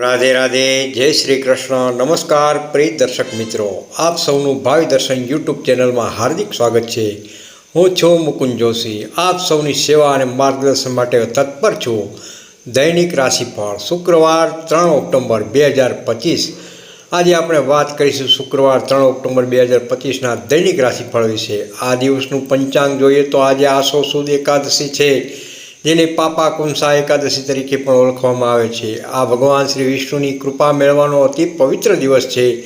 રાધે રાધે, જય શ્રી કૃષ્ણ. નમસ્કાર પ્રિય દર્શક મિત્રો. આપ સૌનું ભાવિ દર્શન યુટ્યુબ ચેનલમાં હાર્દિક સ્વાગત છે. હું છું મુકુંદ જોશી. આપ સૌની સેવા અને માર્ગદર્શન માટે તત્પર છું. દૈનિક રાશિફળ, શુક્રવાર ત્રણ ઓક્ટોબર બે હજાર પચીસ. આજે આપણે વાત કરીશું શુક્રવાર ત્રણ ઓક્ટોબર બે હજાર પચીસના દૈનિક રાશિફળ વિશે. આ દિવસનું પંચાંગ જોઈએ તો આજે આસો સુદ એકાદશી છે. જેને પાપા કુંસા એકાદશી તરીકે પણ ઓળખવામાં આવે છે. આ ભગવાન શ્રી વિષ્ણુની કૃપા મેળવવાનો અતિ પવિત્ર દિવસ છે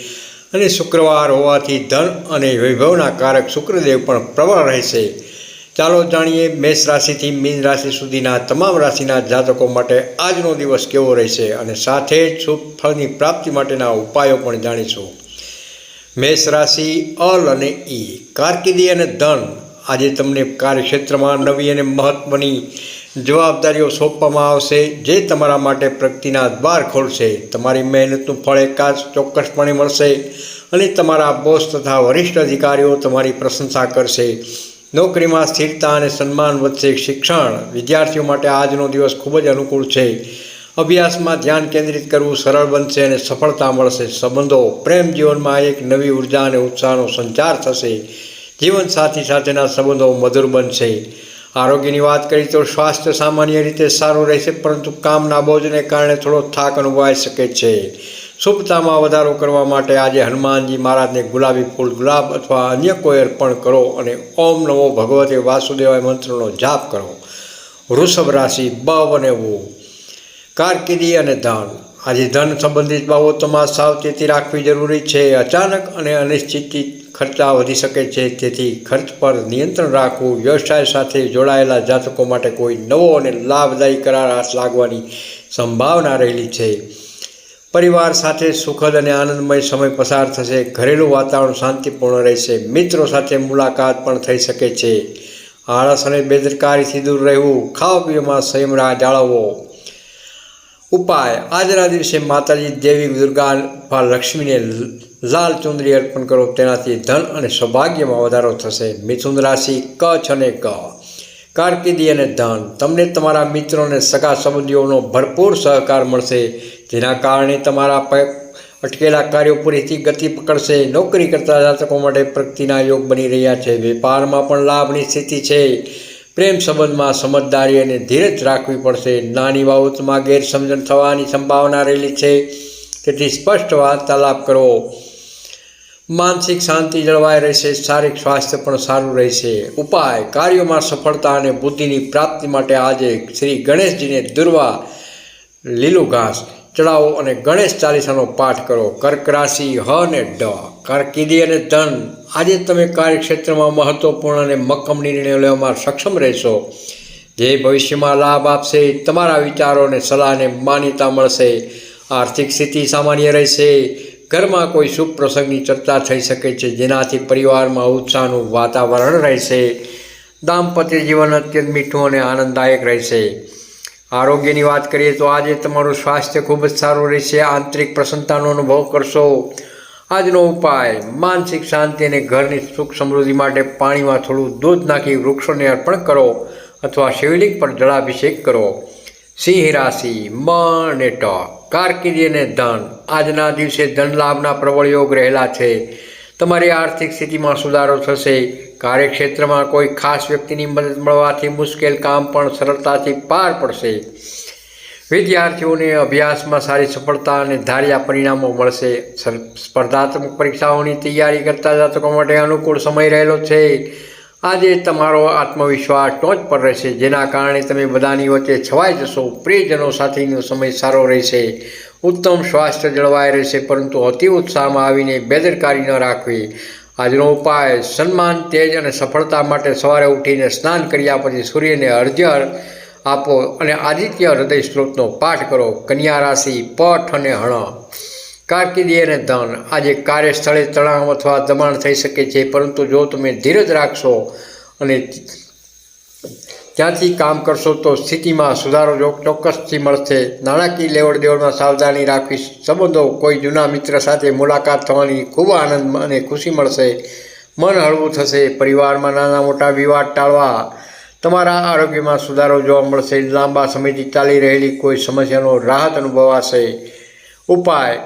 અને શુક્રવાર હોવાથી ધન અને વૈભવના કારક શુક્રદેવ પણ પ્રબળ રહેશે. ચાલો જાણીએ મેષ રાશિથી મીન રાશિ સુધીના તમામ રાશિના જાતકો માટે આજનો દિવસ કેવો રહેશે અને સાથે જ શુભ ફળની પ્રાપ્તિ માટેના ઉપાયો પણ જાણીશું. મેષ રાશિ અલ અને ઈ, કારકિર્દી અને ધન. આજે તમને કાર્યક્ષેત્રમાં નવી અને મહત્ત્વની જવાબદારીઓ સોંપવામાં આવશે. જે તમારા માટે પ્રગતિના દ્વાર ખોલશે. તમારી મહેનતનું ફળ એકાદ ચોક્કસપણે મળશે અને તમારા બોસ તથા વરિષ્ઠ અધિકારીઓ તમારી પ્રશંસા કરશે. નોકરીમાં સ્થિરતા અને સન્માન વધશે. શિક્ષણ વિદ્યાર્થીઓ માટે આજનો દિવસ ખૂબ જ અનુકૂળ છે. અભ્યાસમાં ધ્યાન કેન્દ્રિત કરવું સરળ બનશે અને સફળતા મળશે. સંબંધો, પ્રેમ જીવનમાં એક નવી ઊર્જા અને ઉત્સાહનો સંચાર થશે. જીવનસાથી સાથેના સંબંધો મધુર બનશે. આરોગ્યની વાત કરીએ તો સ્વાસ્થ્ય સામાન્ય રીતે સારું રહેશે, પરંતુ કામના બોજને કારણે થોડો થાક અનુભવાઈ શકે છે. શુભતામાં વધારો કરવા માટે આજે હનુમાનજી મહારાજને ગુલાબી ફૂલ, ગુલાબ અથવા અન્ય કોઈ અર્પણ કરો અને ઓમ નમો ભગવતે વાસુદેવાય મંત્રનો જાપ કરો. વૃષભ રાશિ બવ અને વો. કારકિર્દી અને ધન. આજે ધન સંબંધિત બાબતોમાં સાવચેતી રાખવી જરૂરી છે. અચાનક અને અનિશ્ચિત ખર્ચા વધી શકે છે. તેથી ખર્ચ પર નિયંત્રણ રાખવું, વ્યવસાય સાથે જોડાયેલા જાતકો માટે કોઈ નવો અને લાભદાયી કરાર હાથ લાગવાની સંભાવના રહેલી છે. પરિવાર સાથે સુખદ અને આનંદમય સમય પસાર થશે. ઘરેલું વાતાવરણ શાંતિપૂર્ણ રહેશે. મિત્રો સાથે મુલાકાત પણ થઈ શકે છે. આળસ અને બેદરકારીથી દૂર રહેવું ખાવા પીવામાં સંયમ રાહ જાળવવો. ઉપાય. આજના દિવસે માતાજી દેવી દુર્ગા લક્ષ્મીને લાલ ચુંદરી અર્પણ કરો, તેનાથી ધન અને સૌભાગ્યમાં વધારો થશે. મિથુન રાશિ કચ્છ અને ક. કારકિર્દી અને ધન. તમને તમારા મિત્રો અને સગા સંબંધીઓનો ભરપૂર સહકાર મળશે. જેના કારણે તમારા અટકેલા કાર્યો પૂરીથી ગતિ પકડશે. નોકરી કરતા જાતકો માટે પ્રગતિના યોગ બની રહ્યા છે. વેપારમાં પણ લાભની સ્થિતિ છે. પ્રેમ સંબંધમાં સમજદારી અને ધીરજ રાખવી પડશે. નાની બાબતમાં ગેરસમજણ થવાની સંભાવના રહેલી છે. તેથી સ્પષ્ટ વાર્તાલાપ કરો. માનસિક શાંતિ જળવાઈ રહેશે, શારીરિક સ્વાસ્થ્ય પણ સારું રહેશે. ઉપાય, કાર્યોમાં સફળતા અને બુદ્ધિની પ્રાપ્તિ માટે આજે શ્રી ગણેશજીને દુર્વા લીલું ઘાસ ચડાવો અને ગણેશ ચાલીસાનો પાઠ કરો. કર્ક રાશિ, હ અને ડ. કારકિર્દી અને ધન, આજે તમે કાર્યક્ષેત્રમાં મહત્વપૂર્ણ અને મક્કમ નિર્ણયો લેવામાં સક્ષમ રહેશો. જે ભવિષ્યમાં લાભ આપશે, તમારા વિચારો અને સલાહને માન્યતા મળશે. આર્થિક સ્થિતિ સામાન્ય રહેશે. ઘરમાં કોઈ શુભ પ્રસંગની ચર્ચા થઈ શકે છે, જેનાથી પરિવારમાં ઉત્સાહનું વાતાવરણ રહેશે, દાંપત્ય જીવન અત્યંત મીઠું અને આનંદદાયક રહેશે. આરોગ્યની વાત કરીએ તો આજે તમારું સ્વાસ્થ્ય ખૂબ જ સારું રહેશે, આંતરિક પ્રસન્નતાનો અનુભવ કરશો. આજનો ઉપાય, માનસિક શાંતિ અને ઘરની સુખ સમૃદ્ધિ માટે પાણીમાં થોડું દૂધ નાખી વૃક્ષોને અર્પણ કરો અથવા શિવલિંગ પર જળાભિષેક કરો. સિંહ રાશિ મ અને ટ કારકિર્દી અને ધન. આજના દિવસે ધન લાભના પ્રબળ યોગ રહેલા છે. તમારી આર્થિક સ્થિતિમાં સુધારો થશે. કાર્યક્ષેત્રમાં કોઈ ખાસ વ્યક્તિની મદદ મળવાથી મુશ્કેલ કામ પણ સરળતાથી પાર પડશે. વિદ્યાર્થીઓને અભ્યાસમાં સારી સફળતા અને ધાર્યા પરિણામો મળશે. સ્પર્ધાત્મક પરીક્ષાઓની તૈયારી કરતા જાતકો માટે અનુકૂળ સમય રહેલો છે. આજે તમારો આત્મવિશ્વાસ ટોચ પર રહેશે. જેના કારણે તમે બધાની વચ્ચે છવાઈ જશો. પ્રિયજનો સાથેનો સમય સારો રહેશે. ઉત્તમ સ્વાસ્થ્ય જળવાઈ રહેશે, પરંતુ અતિ ઉત્સાહમાં આવીને બેદરકારી ન રાખવી. આજનો ઉપાય, સન્માન, તેજ અને સફળતા માટે સવારે ઉઠીને સ્નાન કર્યા પછી સૂર્યને અર્ધ્ય આપો અને આદિત્ય હૃદય સ્ત્રોતનો પાઠ કરો. કન્યા રાશિ, પઠ અને હણ કારકિર્દી અને ધન. આજે કાર્યસ્થળે તણાવ અથવા દબાણ થઈ શકે છે, પરંતુ જો તમે ધીરજ રાખશો અને ત્યાંથી કામ કરશો તો સ્થિતિમાં સુધારો ચોક્કસથી મળશે. નાણાકીય લેવડ દેવડમાં સાવધાની રાખવી સંબંધો કોઈ જૂના મિત્ર સાથે મુલાકાત થવાની ખૂબ આનંદ અને ખુશી મળશે. મન હળવું થશે. પરિવારમાં નાના મોટા વિવાદ ટાળવા તમારા આરોગ્યમાં સુધારો જોવા મળશે. લાંબા સમયથી ચાલી રહેલી કોઈ સમસ્યાનો રાહત અનુભવાશે. ઉપાય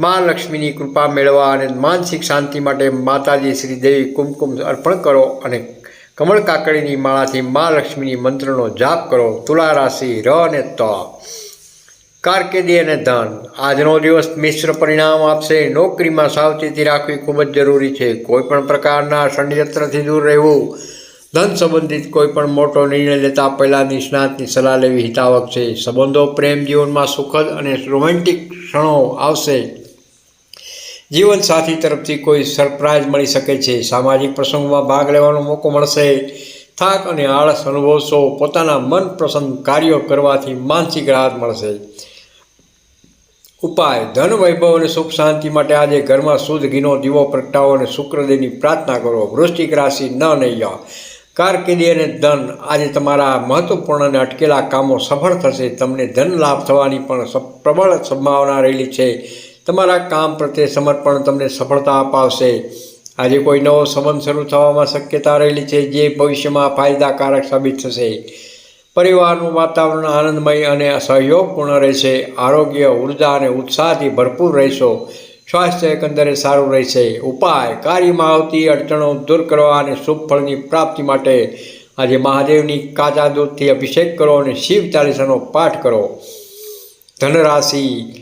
મા લક્ષ્મીની કૃપા મેળવવા અને માનસિક શાંતિ માટે માતાજી શ્રી દેવી કુમકુમ અર્પણ કરો અને કમળ કાકડીની માળાથી મા લક્ષ્મીની મંત્રનો જાપ કરો. તુલા રાશિ, ર અને ત. કારકિર્દી અને ધન. આજનો દિવસ મિશ્ર પરિણામ આપશે. નોકરીમાં સાવચેતી રાખવી ખૂબ જ જરૂરી છે. કોઈપણ પ્રકારના ષડયંત્રથી દૂર રહેવું. ધન સંબંધિત કોઈપણ મોટો નિર્ણય લેતા પહેલાં નિષ્ણાતની સલાહ લેવી હિતાવક છે. સંબંધો પ્રેમ જીવનમાં સુખદ અને રોમેન્ટિક ક્ષણો આવશે. જીવનસાથી તરફથી કોઈ સરપ્રાઇઝ મળી શકે છે. સામાજિક પ્રસંગોમાં ભાગ લેવાનો મોકો મળશે. થાક અને આળસ અનુભવશો. પોતાના મનપસંદ કાર્યો કરવાથી માનસિક રાહત મળશે. ઉપાય. ધન, વૈભવ અને સુખ શાંતિ માટે આજે ઘરમાં શુદ્ધ ઘીનો દીવો પ્રગટાવો અને શુક્રદેવની પ્રાર્થના કરો. વૃષ્ટિક રાશિ ન નૈયા. કારકિર્દી અને ધન. આજે તમારા મહત્વપૂર્ણ અને અટકેલા કામો સફળ થશે. તમને ધન લાભ થવાની પણ પ્રબળ સંભાવના રહેલી છે. તમારા કામ પ્રત્યે સમર્પણ તમને સફળતા અપાવશે. આજે કોઈ નવો સંબંધ શરૂ થવામાં શક્યતા રહેલી છે, જે ભવિષ્યમાં ફાયદાકારક સાબિત થશે. પરિવારનું વાતાવરણ આનંદમય અને સહયોગપૂર્ણ રહેશે. આરોગ્ય, ઊર્જા અને ઉત્સાહથી ભરપૂર રહેશો. સ્વાસ્થ્ય એકંદરે સારું રહેશે. ઉપાય, કાર્યમાં આવતી અડચણો દૂર કરવા અને શુભ પ્રાપ્તિ માટે આજે મહાદેવની કાચા દૂધથી અભિષેક કરો અને શિવ ચાલીસાનો પાઠ કરો. ધનરાશિ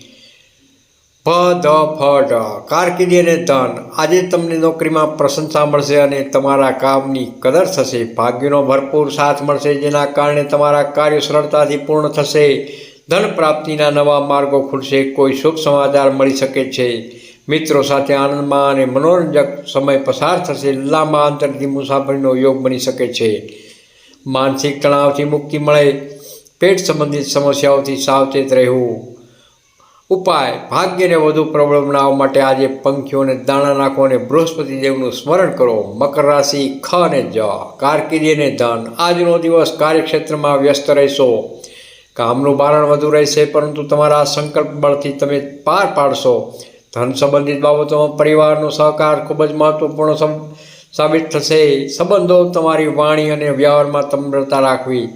ફ ધ, ફ ઢ કારકિર્દી અને ધન. આજે તમને નોકરીમાં પ્રશંસા મળશે અને તમારા કામની કદર થશે. ભાગ્યનો ભરપૂર સાથ મળશે, જેના કારણે તમારા કાર્ય સરળતાથી પૂર્ણ થશે. ધન પ્રાપ્તિના નવા માર્ગો ખુલશે. કોઈ શુભ સમાચાર મળી શકે છે. મિત્રો સાથે આનંદમાં અને મનોરંજક સમય પસાર થશે. લાંબા અંતરથી મુસાફરીનો યોગ બની શકે છે. માનસિક તણાવથી મુક્તિ મળે. પેટ સંબંધિત સમસ્યાઓથી સાવચેત રહેવું. ઉપાય, ભાગ્યને વધુ પ્રબળ બનાવવા માટે આજે પંખીઓને દાણા નાખો અને બૃહસ્પતિ દેવનું સ્મરણ કરો. મકર રાશિ, ખ અને જ. કારકિર્દી અને ધન. આજનો દિવસ કાર્યક્ષેત્રમાં વ્યસ્ત રહેશો. કામનું ભારણ વધુ રહેશે, પરંતુ તમારા સંકલ્પ બળથી તમે પાર પાડશો. ધન સંબંધિત બાબતોમાં પરિવારનો સહકાર ખૂબ જ મહત્વપૂર્ણ સાબિત થશે. સંબંધો તમારી વાણી અને વ્યવહારમાં તમ્રતા રાખવી.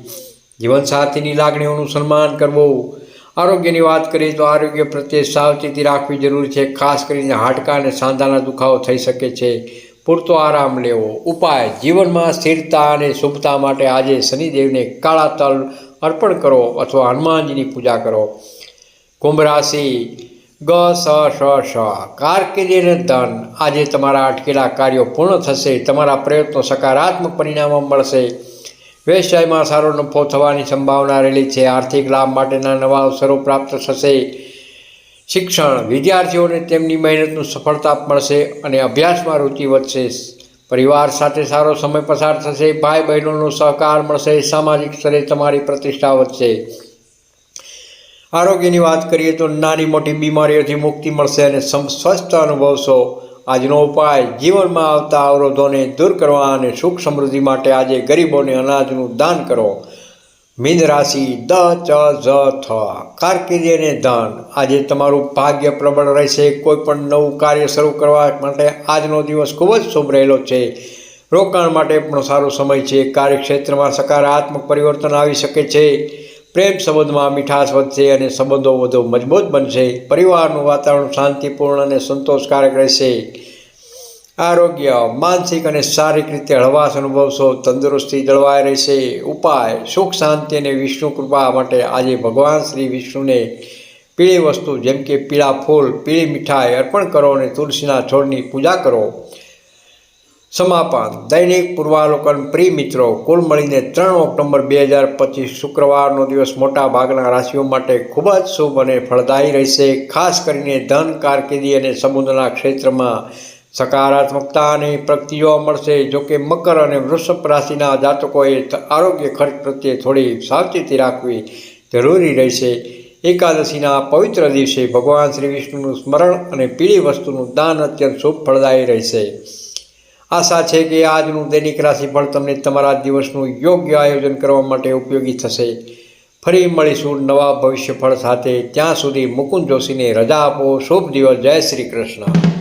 જીવનસાથીની લાગણીઓનું સન્માન કરવું. આરોગ્યની વાત કરીએ તો આરોગ્ય પ્રત્યે સાવચેતી રાખવી જરૂરી છે. ખાસ કરીને હાડકા અને સાંધાના દુખાવો થઈ શકે છે. પૂરતો આરામ લેવો. ઉપાય. જીવનમાં સ્થિરતા અને શુભતા માટે આજે શનિદેવને કાળા તલ અર્પણ કરો અથવા હનુમાનજીની પૂજા કરો. કુંભ રાશિ. ગ, સ શ શ કારકિર્દી અને ધન. આજે તમારા અટકેલા કાર્યો પૂર્ણ થશે. તમારા પ્રયત્નો સકારાત્મક પરિણામો મળશે. વ્યવસાયમાં સારો નફો થવાની સંભાવના રહેલી છે. આર્થિક લાભ માટેના નવા અવસરો પ્રાપ્ત થશે. શિક્ષણ વિદ્યાર્થીઓને તેમની મહેનતનું સફળતા મળશે અને અભ્યાસમાં રુચિ વધશે. પરિવાર સાથે સારો સમય પસાર થશે. ભાઈ બહેનોનો સહકાર મળશે. સામાજિક સ્તરે તમારી પ્રતિષ્ઠા વધશે. આરોગ્યની વાત કરીએ તો નાની મોટી બીમારીઓથી મુક્તિ મળશે અને સ્વસ્થ અનુભવશો. આજનો ઉપાય જીવનમાં આવતા અવરોધોને દૂર કરવા અને સુખ સમૃદ્ધિ માટે આજે ગરીબોને અનાજનું દાન કરો. મીન રાશિ દ, ચ જ થ. કારકિર્દી અને ધન. આજે તમારું ભાગ્ય પ્રબળ રહેશે. કોઈ પણ નવું કાર્ય શરૂ કરવા માટે આજનો દિવસ ખૂબ જ શુભ રહેલો છે. રોકાણ માટે પણ સારો સમય છે. કાર્યક્ષેત્રમાં સકારાત્મક પરિવર્તન આવી શકે છે. પ્રેમ સંબંધમાં મીઠાશ વધશે અને સંબંધો વધુ મજબૂત બનશે. પરિવારનું વાતાવરણ શાંતિપૂર્ણ અને સંતોષકારક રહેશે. આરોગ્ય, માનસિક અને શારીરિક રીતે હળવાશ અનુભવશો. તંદુરસ્તી જળવાઈ રહેશે. ઉપાય, સુખ, શાંતિ અને વિષ્ણુ કૃપા માટે આજે ભગવાન શ્રી વિષ્ણુને પીળી વસ્તુ જેમ કે પીળા ફૂલ, પીળી મીઠાઈ અર્પણ કરો અને તુલસીના છોડની પૂજા કરો. સમાપન. દૈનિક પૂર્વાલોકન પ્રિય મિત્રો, કુલ મળીને ત્રણ ઓક્ટોબર બે હજાર પચીસ શુક્રવારનો દિવસ મોટા ભાગના રાશિઓ માટે ખૂબ જ શુભ અને ફળદાયી રહેશે. ખાસ કરીને ધન, કારકિર્દી અને સમુદ્રના ક્ષેત્રમાં સકારાત્મકતા અને પ્રગતિ જોવા મળશે. જોકે મકર અને વૃષભ રાશિના જાતકોએ આરોગ્ય ખર્ચ પ્રત્યે થોડી સાવચેતી રાખવી જરૂરી રહેશે. એકાદશીના પવિત્ર દિવસે ભગવાન શ્રી વિષ્ણુનું સ્મરણ અને પીળી વસ્તુનું દાન અત્યંત શુભ ફળદાયી રહેશે. આશા છે કે આજનું દૈનિક રાશિફળ તમને તમારા દિવસનું યોગ્ય આયોજન કરવા માટે ઉપયોગી થશે. ફરી મળીશું નવા ભવિષ્યફળ સાથે. ત્યાં સુધી મુકુંદ જોશીને રજા આપો. શુભ દિવસ. જય શ્રી કૃષ્ણ.